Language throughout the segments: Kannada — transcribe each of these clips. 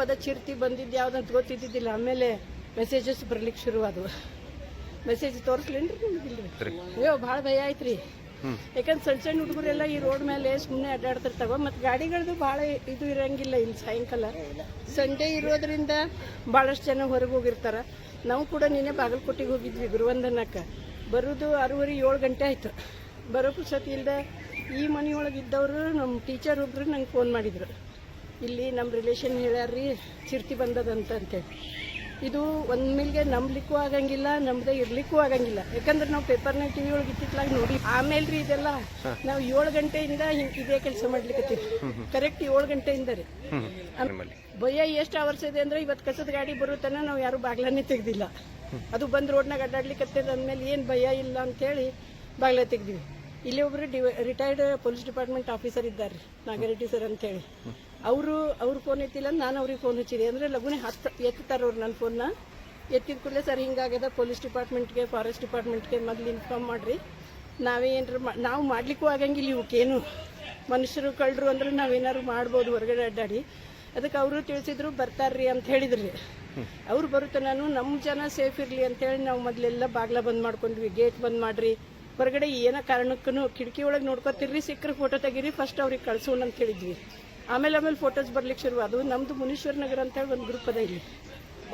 ಪದ ಚಿರ್ತಿ ಬಂದಿದ್ದು ಯಾವ್ದಂತ ಗೊತ್ತಿದ್ದಿದ್ದಿಲ್ಲ. ಆಮೇಲೆ ಮೆಸೇಜಸ್ ಬರ್ಲಿಕ್ಕೆ ಶುರುವಾದವು. ಮೆಸೇಜ್ ತೋರಿಸ್ಲೇನ್ರಿ ನಿಮ್ಗಿಲ್ರಿ ಅಯ್ಯೋ ಭಾಳ ಭಯ ಆಯ್ತ್ರಿ. ಯಾಕಂದ್ರೆ ಸಣ್ಣ ಸಣ್ಣ ಹುಡುಗರೆಲ್ಲ ಈ ರೋಡ್ ಮೇಲೆ ಸುಮ್ಮನೆ ಅಡ್ಡಾಡ್ತಿರ್ತಾವ. ಮತ್ತು ಗಾಡಿಗಳದ್ದು ಭಾಳ ಇದು ಇರಂಗಿಲ್ಲ ಇಲ್ಲಿ ಸಾಯಂಕಾಲ. ಸಂಡೇ ಇರೋದ್ರಿಂದ ಭಾಳಷ್ಟು ಜನ ಹೊರಗೆ ಹೋಗಿರ್ತಾರೆ. ನಾವು ಕೂಡ ನಿನ್ನೆ ಬಾಗಲಕೋಟೆಗೆ ಹೋಗಿದ್ವಿ ಗುರುವಂದನಕ್ಕೆ. ಬರೋದು ಆರೂವರೆ ಏಳು ಗಂಟೆ ಆಯ್ತು. ಬರೋಕ್ಕೂ ಸತಿ ಇಲ್ಲದೆ ಈ ಮನೆಯೊಳಗೆ ಇದ್ದವರು ನಮ್ಮ ಟೀಚರ್ ಒಬ್ರು ನಂಗೆ ಫೋನ್ ಮಾಡಿದ್ರು. ಇಲ್ಲಿ ನಮ್ಮ ರಿಲೇಷನ್ ಹೇಳ್ಯಾರ್ರಿ ಚಿರ್ತಿ ಬಂದದಂತ ಅಂತೇಳಿ ಇದು ಒಂದ್ ಮಿಲ್ಗೆ ನಂಬ್ಲಿಕ್ಕೂ ಆಗಂಗಿಲ್ಲ ನಮ್ದೇ ಇರ್ಲಿಕ್ಕೂ ಆಗಂಗಿಲ್ಲ. ಯಾಕಂದ್ರೆ ನಾವು ಪೇಪರ್ನಾಗ ಟಿವಿ ಒಳಗೆ ಇತ್ತಿತ್ಲಾಗ ನೋಡಿ ಆಮೇಲೆ ರೀ ಇದೆಲ್ಲ ನಾವು ಏಳು ಗಂಟೆಯಿಂದ ಹಿಂಗೆ ಇದೇ ಕೆಲಸ ಮಾಡ್ಲಿಕ್ಕತ್ತೀವಿ ಕರೆಕ್ಟ್ ಏಳು ಗಂಟೆಯಿಂದ ರೀ. ಭಯ ಎಷ್ಟು ಅವರ್ಸ್ ಇದೆ ಅಂದ್ರೆ ಇವತ್ತು ಕಸದ ಗಾಡಿ ಬರುತ್ತಾನ ನಾವು ಯಾರು ಬಾಗ್ಲನ್ನೇ ತೆಗ್ದಿಲ್ಲ. ಅದು ಬಂದು ರೋಡ್ನಾಗ ಅಡ್ಡಾಡ್ಲಿಕ್ಕೆ ಅಂದ್ಮೇಲೆ ಏನು ಭಯ ಇಲ್ಲ ಅಂತೇಳಿ ಬಾಗ್ಲ ತೆಗ್ದಿವಿ. ಇಲ್ಲಿ ಒಬ್ರು ರಿಟೈರ್ಡ್ ಪೊಲೀಸ್ ಡಿಪಾರ್ಟ್ಮೆಂಟ್ ಆಫೀಸರ್ ಇದ್ದಾರೆ ನಾಗರೆಡ್ಡಿ ಸರ್ ಅಂತೇಳಿ ಅವರು, ಅವ್ರ ಫೋನ್ ಎತ್ತಿಲ್ಲ ನಾನು ಅವ್ರಿಗೆ ಫೋನ್ ಹಚ್ಚಿದೆ. ಅಂದ್ರೆ ಲಗುನೆ ಹತ್ತು ಎತ್ತಾರ ಅವ್ರು ನನ್ನ ಫೋನ್ನ ಎತ್ತಿದ ಕೂಡಲೇ ಸರ್ ಹಿಂಗಾಗ್ಯದ ಪೊಲೀಸ್ ಡಿಪಾರ್ಟ್ಮೆಂಟ್ಗೆ ಫಾರೆಸ್ಟ್ ಡಿಪಾರ್ಟ್ಮೆಂಟ್ಗೆ ಮೊದಲು ಇನ್ಫಾರ್ಮ್ ಮಾಡ್ರಿ. ನಾವೇ ಏನ್ರ ಮಾ- ನಾವು ಮಾಡ್ಲಿಕ್ಕೂ ಆಗಂಗಿಲ್ಲ ಇವಕ್ಕೇನು. ಮನುಷ್ಯರು ಕಳ್ಳರು ಅಂದ್ರೆ ನಾವೇನಾದ್ರು ಮಾಡ್ಬೋದು ಹೊರಗಡೆ ಅಡ್ಡಾಡಿ. ಅದಕ್ಕೆ ಅವರು ತಿಳಿಸಿದ್ರು, ಬರ್ತಾರ್ರಿ ಅಂತ ಹೇಳಿದ್ರಿ. ಅವ್ರು ಬರುತ್ತೆ ನಾನು ನಮ್ಮ ಜನ ಸೇಫ್ ಇರಲಿ ಅಂತೇಳಿ ನಾವು ಮೊದಲೆಲ್ಲ ಬಾಗ್ಲ ಬಂದ್ ಮಾಡ್ಕೊಂಡ್ವಿ ಗೇಟ್ ಬಂದ್ ಮಾಡ್ರಿ. ಹೊರಗಡೆ ಏನೋ ಕಾರಣಕ್ಕೂ ಕಿಟಕಿ ಒಳಗೆ ನೋಡ್ಕೊತಿರ್ರಿ, ಸಿಕ್ಕರೆ ಫೋಟೋ ತೆಗೀರಿ ಫಸ್ಟ್ ಅವ್ರಿಗೆ ಕಳ್ಸೋಣ ಅಂತ ಹೇಳಿದ್ವಿ. ಆಮೇಲೆ ಆಮೇಲೆ ಫೋಟೋಸ್ ಬರ್ಲಿಕ್ಕೆ ಶುರು ಅದು ನಮ್ದು ಮುನೀಶ್ವರ ನಗರ ಅಂತೇಳಿ ಒಂದು ಗ್ರೂಪ್ ಅದ ಇಲ್ಲಿ.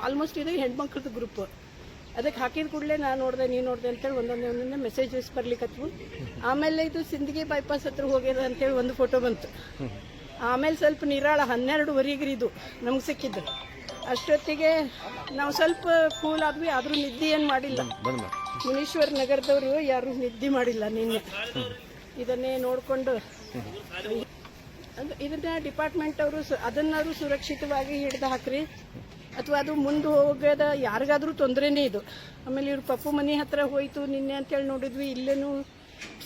ಆಲ್ಮೋಸ್ಟ್ ಇದು ಹೆಣ್ಮಕ್ಳದ್ದು ಗ್ರೂಪ್ ಅದಕ್ಕೆ ಹಾಕಿದ ಕೂಡಲೇ ನಾನು ನೋಡಿದೆ, ನೀನು ನೋಡಿದೆ ಅಂತೇಳಿ ಒಂದೊಂದೇ ಒಂದೊಂದೇ ಮೆಸೇಜಸ್ ಬರ್ಲಿಕ್ಕತ್ವು ಆಮೇಲೆ ಇದು ಸಿಂದಗಿ ಬೈಪಾಸ್ ಹತ್ರ ಹೋಗ್ಯದ ಅಂತೇಳಿ ಒಂದು ಫೋಟೋ ಬಂತು. ಆಮೇಲೆ ಸ್ವಲ್ಪ ನಿರಾಳ ಹನ್ನೆರಡುವರೆಗೆ ಇದು ನಮ್ಗೆ ಸಿಕ್ಕಿದ್ದು. ಅಷ್ಟೊತ್ತಿಗೆ ನಾವು ಸ್ವಲ್ಪ ಕೂಲ್ ಆದ್ವಿ, ಆದರೂ ನಿದ್ದೆ ಏನು ಮಾಡಿಲ್ಲ. ಮುನೀಶ್ವರ ನಗರದವರು ಯಾರು ನಿದ್ದೆ ಮಾಡಿಲ್ಲ ನಿನ್ನೆ. ಇದನ್ನೇ ನೋಡಿಕೊಂಡು ಇದನ್ನ ಡಿಪಾರ್ಟ್ಮೆಂಟ್ ಅವರು ಅದನ್ನಾದ್ರು ಸುರಕ್ಷಿತವಾಗಿ ಹಿಡಿದು ಹಾಕ್ರಿ. ಅಥವಾ ಅದು ಮುಂದೆ ಹೋಗದ ಯಾರಿಗಾದ್ರೂ ತೊಂದರೆನೇ ಇದು. ಆಮೇಲೆ ಇವ್ರ ಪಪ್ಪು ಮನೆ ಹತ್ರ ಹೋಯ್ತು ನಿನ್ನೆ ಅಂತೇಳಿ ನೋಡಿದ್ವಿ, ಇಲ್ಲೇನು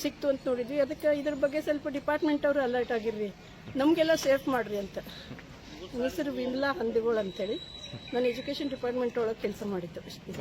ಸಿಕ್ತು ಅಂತ ನೋಡಿದ್ವಿ. ಅದಕ್ಕೆ ಇದ್ರ ಬಗ್ಗೆ ಸ್ವಲ್ಪ ಡಿಪಾರ್ಟ್ಮೆಂಟ್ ಅವರು ಅಲರ್ಟ್ ಆಗಿರ್ರಿ. ನಮಗೆಲ್ಲ ಸೇಫ್ ಮಾಡ್ರಿ ಅಂತ. ಹೆಸರು ವಿಮಲಾ ಹಂದಿಗಳು ಅಂತೇಳಿ. ನಾನು ಎಜುಕೇಷನ್ ಡಿಪಾರ್ಟ್ಮೆಂಟ್ ಒಳಗೆ ಕೆಲಸ ಮಾಡಿದ್ದು ಅಷ್ಟೇ.